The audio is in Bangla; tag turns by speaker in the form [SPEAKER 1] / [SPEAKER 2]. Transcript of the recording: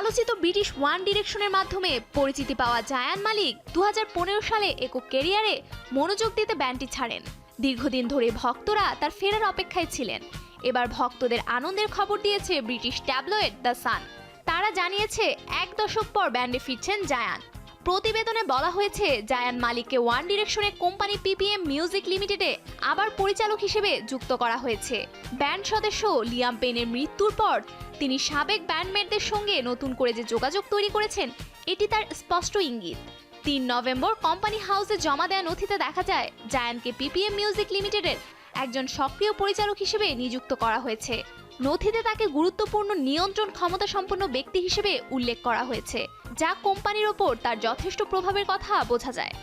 [SPEAKER 1] আলোচিত ব্রিটিশ ওয়ান ডিরেকশনের মাধ্যমে পরিচিতি পাওয়া জায়ান মালিক দু হাজার পনেরো সালে একক কেরিয়ারে মনোযোগ দিতে ব্যান্ডটি ছাড়েন। দীর্ঘদিন ধরে ভক্তরা তার ফেরার অপেক্ষায় ছিলেন। এবার ভক্তদের আনন্দের খবর দিয়েছে ব্রিটিশ ট্যাবলয়েড দ্য সান। তারা জানিয়েছে, এক দশক পর ব্যান্ডে ফিরছেন জায়ান। প্রতিবেদনে বলা হয়েছে, জায়ান মালিককে ওয়ান ডিরেকশনের কোম্পানি পিপিএম মিউজিক লিমিটেডে আবার পরিচালক হিসেবে যুক্ত করা হয়েছে। ব্যান্ড সদস্য লিয়াম পেনের মৃত্যুর পর তিনি সাবেক ব্যান্ডমেটদের সঙ্গে নতুন করে যে যোগাযোগ তৈরি করেছেন, এটি তার স্পষ্ট ইঙ্গিত। তিন নভেম্বর কোম্পানি হাউসে জমা দেওয়া নথিতে দেখা যায়, জায়ানকে পিপিএম মিউজিক লিমিটেডের একজন সক্রিয় পরিচালক হিসেবে নিযুক্ত করা হয়েছে। নথিতে তাকে গুরুত্বপূর্ণ নিয়ন্ত্রণ ক্ষমতা সম্পন্ন ব্যক্তি হিসেবে উল্লেখ করা হয়েছে, যা কোম্পানির ওপর তার যথেষ্ট প্রভাবের কথা বোঝা যায়।